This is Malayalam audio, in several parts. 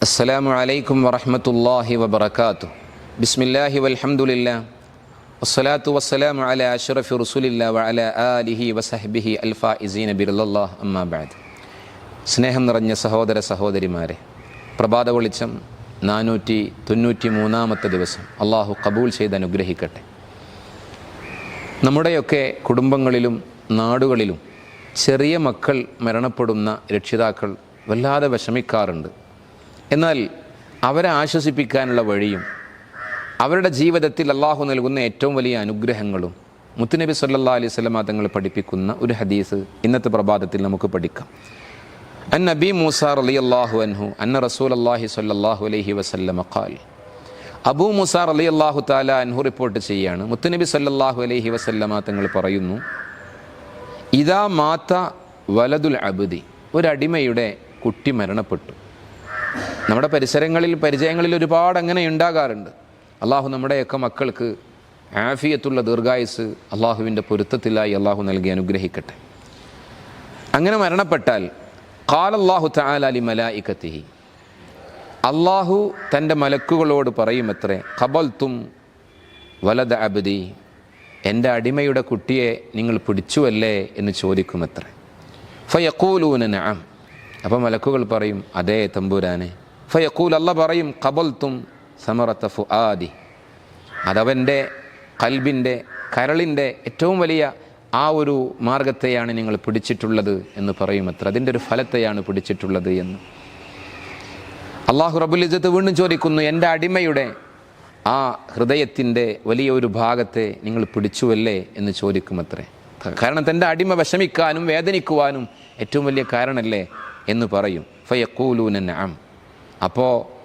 السلام عليكم ورحمة الله وبركاته بسم الله والحمد لله والصلاة والسلام على أشرف رسول الله وعلى آله وصحبه الفائزين برضا الله أما بعد സ്നേഹം നിറഞ്ഞ സഹോദര സഹോദരിമാരെ പ്രഭാത വെളിച്ചം നാനൂറ്റി തൊണ്ണൂറ്റി മൂന്നാമത്തെ ദിവസം അള്ളാഹു കബൂൽ ചെയ്ത് അനുഗ്രഹിക്കട്ടെ നമ്മുടെയൊക്കെ കുടുംബങ്ങളിലും നാടുകളിലും ചെറിയ മക്കൾ മരണപ്പെടുന്ന രക്ഷിതാക്കൾ വല്ലാതെ വിഷമിക്കാറുണ്ട് എന്നാൽ അവരെ ആശ്വസിപ്പിക്കാനുള്ള വഴിയും അവരുടെ ജീവിതത്തിൽ അള്ളാഹു നൽകുന്ന ഏറ്റവും വലിയ അനുഗ്രഹങ്ങളും മുത്തുനബി സല്ലാ അലൈഹി സ്വലമ തങ്ങൾ പഠിപ്പിക്കുന്ന ഒരു ഹദീസ് ഇന്നത്തെ പ്രഭാതത്തിൽ നമുക്ക് പഠിക്കാം. അൻ നബി മൂസ അലി അള്ളാഹു അൻഹു അൻ റസൂൽ അള്ളാഹി സല്ലാഹു അലൈഹി വസല്ലമ ഖാൽ. അബൂ മൂസ അലി അള്ളാഹു താല അൻഹു റിപ്പോർട്ട് ചെയ്യാണ് മുത്തുനബി സല്ലാഹു അലൈഹി വസല്ലമ തങ്ങൾ പറയുന്നു ഇതാ മാത്ത വലതുൽ അബുദി ഒരടിമയുടെ കുട്ടി മരണപ്പെട്ടു. നമ്മുടെ പരിസരങ്ങളിൽ പരിചയങ്ങളിൽ ഒരുപാട് അങ്ങനെ ഉണ്ടാകാറുണ്ട്. അള്ളാഹു നമ്മുടെയൊക്കെ മക്കൾക്ക് ആഫിയത്തുള്ള ദീർഘായുസ് അള്ളാഹുവിന്റെ പൊരുത്തത്തിലായി അള്ളാഹു നൽകി അനുഗ്രഹിക്കട്ടെ. അങ്ങനെ മരണപ്പെട്ടാൽ കാലല്ലാഹു തആലി മലായിക്കത്തിഹി. അള്ളാഹു തന്റെ മലക്കുകളോട് പറയുമത്രേ തും വലദ അബദി എന്റെ അടിമയുടെ കുട്ടിയെ നിങ്ങൾ പിടിച്ചുവല്ലേ എന്ന് ചോദിക്കുമത്രേ. ഫയക്കൂലൂന നഅം. അപ്പോൾ മലക്കുകൾ പറയും അതേ തമ്പുരാനെ. ഫയക്കൂൽ അല്ല പറയും കബൽത്തും സമറത്ത ഫുആദി. അതവന്റെ കൽബിന്റെ കരളിന്റെ ഏറ്റവും വലിയ ആ ഒരു മാർഗത്തെയാണ് നിങ്ങൾ പിടിച്ചിട്ടുള്ളത് എന്ന് പറയുമത്ര അതിന്റെ ഒരു ഫലത്തെയാണ് പിടിച്ചിട്ടുള്ളത് എന്ന്. അള്ളാഹു റബുലിജത്ത് വീണ്ടും ചോദിക്കുന്നു എന്റെ അടിമയുടെ ആ ഹൃദയത്തിന്റെ വലിയ ഒരു ഭാഗത്തെ നിങ്ങൾ പിടിച്ചുവല്ലേ? എന്ന് ചോദിക്കുമത്രേ കാരണം തന്റെ അടിമ വിഷമിക്കാനും വേദനിക്കുവാനും ഏറ്റവും വലിയ കാരണമല്ലേ എന്ന് പറയും. ഫയക്കൂലൂന നഅം. അപ്പോൾ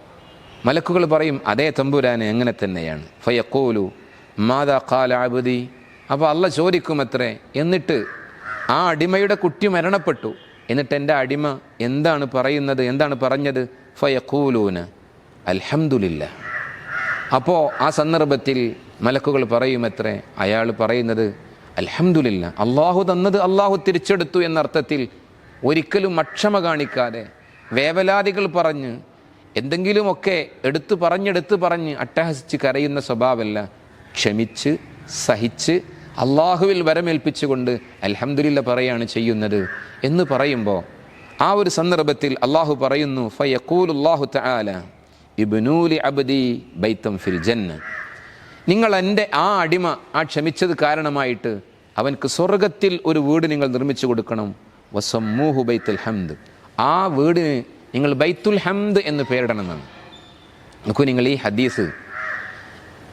മലക്കുകൾ പറയും അതേ തമ്പുരാൻ എങ്ങനെ തന്നെയാണ്? ഫയക്കൂലു മാതാ കാല അബുദി. അപ്പോൾ അല്ല ചോദിക്കും അത്രേ എന്നിട്ട് ആ അടിമയുടെ കുട്ടി മരണപ്പെട്ടു. എന്നിട്ട് എന്റെ അടിമ എന്താണ് പറയുന്നത് എന്താണ് പറഞ്ഞത്? ഫയക്കൂലൂന അൽഹമുല്ല അപ്പോൾ ആ സന്ദർഭത്തിൽ മലക്കുകൾ പറയുമത്രേ അയാൾ പറയുന്നത് അൽഹമുല്ല അള്ളാഹു തന്നത് അള്ളാഹു തിരിച്ചെടുത്തു എന്നർത്ഥത്തിൽ ഒരിക്കലും അക്ഷമ കാണിക്കാതെ വേവലാതികൾ പറഞ്ഞ് എന്തെങ്കിലുമൊക്കെ എടുത്തു പറഞ്ഞെടുത്ത് പറഞ്ഞ് അട്ടഹസിച്ച് കരയുന്ന സ്വഭാവമല്ല. ക്ഷമിച്ച് സഹിച്ച് അള്ളാഹുവിൽ വരമേൽപ്പിച്ചുകൊണ്ട് അലഹമില്ല പറയാണ് ചെയ്യുന്നത് എന്ന് പറയുമ്പോൾ ആ ഒരു സന്ദർഭത്തിൽ അള്ളാഹു പറയുന്നു ഫയക്കൂലുല്ലാഹു തആല ഇബ്നൂലി അബ്ദി ബൈത്തം ഫിൽ നിങ്ങൾ എന്റെ ആ അടിമ ആ ക്ഷമിച്ചത് കാരണമായിട്ട് അവൻക്ക് സ്വർഗത്തിൽ ഒരു വീട് നിങ്ങൾ നിർമ്മിച്ചു കൊടുക്കണം. വസമ്മൂഹു ബൈത്തുൽ ഹംദ്. ആ വീടിന് നിങ്ങൾ ബൈത്തുൽ ഹംദ് എന്ന് പേരിടണമെന്നാണ്. നോക്കൂ നിങ്ങൾ ഈ ഹദീസ്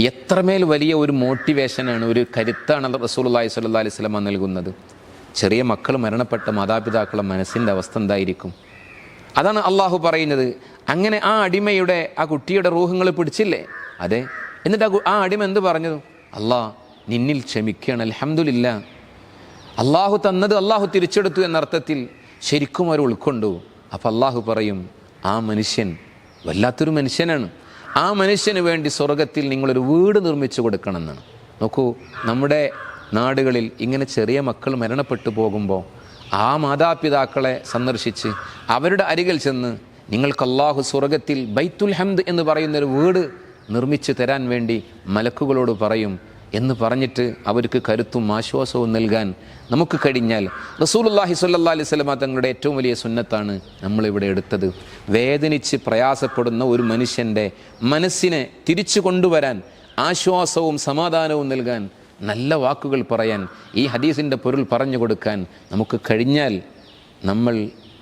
എത്രമേൽ വലിയ ഒരു മോട്ടിവേഷനാണ് ഒരു കരുത്താണ് റസൂലുള്ളാഹി സ്വല്ലല്ലാഹി അലൈഹി വസല്ലമ നൽകുന്നത്. ചെറിയ മക്കൾ മരണപ്പെട്ട മാതാപിതാക്കളുടെ മനസ്സിന്റെ അവസ്ഥ എന്തായിരിക്കും? അതാണ് അള്ളാഹു പറയുന്നത്. അങ്ങനെ ആ അടിമയുടെ ആ കുട്ടിയുടെ റൂഹങ്ങൾ പിടിച്ചില്ലേ? അതെ. എന്നിട്ട് ആ അടിമ എന്ത് പറഞ്ഞു അള്ളാ നിന്നിൽ ക്ഷമിക്കുകയാണ്. അൽഹംദുലില്ല അള്ളാഹു തന്നത് അള്ളാഹു തിരിച്ചെടുത്തു എന്നർത്ഥത്തിൽ ശരിക്കും അവർ ഉൾക്കൊണ്ടു. അപ്പം അള്ളാഹു പറയും ആ മനുഷ്യൻ വല്ലാത്തൊരു മനുഷ്യനാണ്. ആ മനുഷ്യന് വേണ്ടി സ്വർഗത്തിൽ നിങ്ങളൊരു വീട് നിർമ്മിച്ചു കൊടുക്കണമെന്നാണ്. നോക്കൂ നമ്മുടെ നാടുകളിൽ ഇങ്ങനെ ചെറിയ മക്കൾ മരണപ്പെട്ടു പോകുമ്പോൾ ആ മാതാപിതാക്കളെ സന്ദർശിച്ച് അവരുടെ അരികിൽ ചെന്ന് നിങ്ങൾക്ക് അള്ളാഹു സ്വർഗത്തിൽ ബൈത്തുൽ ഹംദ് എന്ന് പറയുന്നൊരു വീട് നിർമ്മിച്ചു തരാൻ വേണ്ടി മലക്കുകളോട് പറയും എന്ന് പറഞ്ഞിട്ട് അവർക്ക് കരുത്തും ആശ്വാസവും നൽകാൻ നമുക്ക് കഴിഞ്ഞാൽ റസൂലുള്ളാഹി സ്വല്ലല്ലാഹി അലൈഹി വസല്ലമ തങ്ങളുടെ ഏറ്റവും വലിയ സുന്നത്താണ് നമ്മളിവിടെ എടുത്തത്. വേദനിച്ച് പ്രയാസപ്പെടുന്ന ഒരു മനുഷ്യന്റെ മനസ്സിനെ തിരിച്ചു കൊണ്ടുവരാൻ ആശ്വാസവും സമാധാനവും നൽകാൻ നല്ല വാക്കുകൾ പറയാൻ ഈ ഹദീസിന്റെ പൊരുൾ പറഞ്ഞു കൊടുക്കാൻ നമുക്ക് കഴിഞ്ഞാൽ നമ്മൾ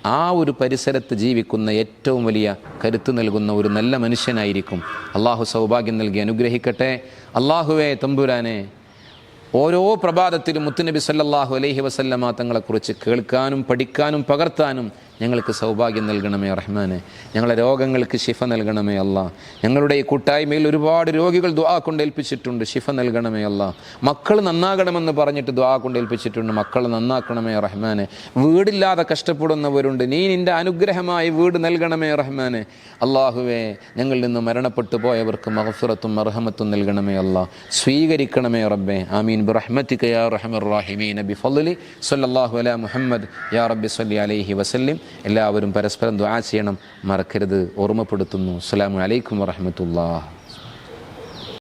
ആ ഒരു പരിസരത്ത് ജീവിക്കുന്ന ഏറ്റവും വലിയ കരുത്ത് നൽകുന്ന ഒരു നല്ല മനുഷ്യനായിരിക്കും. അള്ളാഹു സൗഭാഗ്യം നൽകി അനുഗ്രഹിക്കട്ടെ. അള്ളാഹുവെ തമ്പുരാനെ ഓരോ പ്രഭാതത്തിലും മുത്തുനബി സല്ലാഹു അലൈഹി വസല്ലമ തങ്ങളെക്കുറിച്ച് കേൾക്കാനും പഠിക്കാനും പകർത്താനും ഞങ്ങൾക്ക് സൗഭാഗ്യം നൽകണമേ റഹ്മാനെ. ഞങ്ങളെ രോഗങ്ങൾക്ക് ശിഫ നൽകണമേ അല്ല. ഞങ്ങളുടെ ഈ കൂട്ടായ്മയിൽ ഒരുപാട് രോഗികൾ ദ്വാ കൊണ്ടേൽപ്പിച്ചിട്ടുണ്ട് ശിഫ നൽകണമേ അല്ല. മക്കൾ നന്നാകണമെന്ന് പറഞ്ഞിട്ട് ദ്വാ കൊണ്ടേൽപ്പിച്ചിട്ടുണ്ട് മക്കൾ നന്നാക്കണമേ റഹ്മാനെ. വീടില്ലാതെ കഷ്ടപ്പെടുന്നവരുണ്ട് നീ നിന്റെ അനുഗ്രഹമായി വീട് നൽകണമേ റഹ്മാനെ. അള്ളാഹുവേ ഞങ്ങളിൽ നിന്ന് മരണപ്പെട്ടു പോയവർക്ക് മഹഫിറത്തും അർഹമത്തും നൽകണമേ അല്ല. സ്വീകരിക്കണമേ റബ്ബെ. ആമീൻ. ബിറഹ്മത്തിക്ക് യാ റഹ്മർ റാഹിമീൻ നബി ഫലി സല്ലാഹു അല മുഹമ്മദ്. യാ റബ്ബി സല്ലി അലൈഹി വസല്ലിം. എല്ലാവരും പരസ്പരം ദ്വാ ചെയ്യണം. മറക്കരുത്. ഓർമ്മപ്പെടുത്തുന്നു. അസ്സലാമു അലൈക്കും വറഹ്മത്തുള്ളാഹി.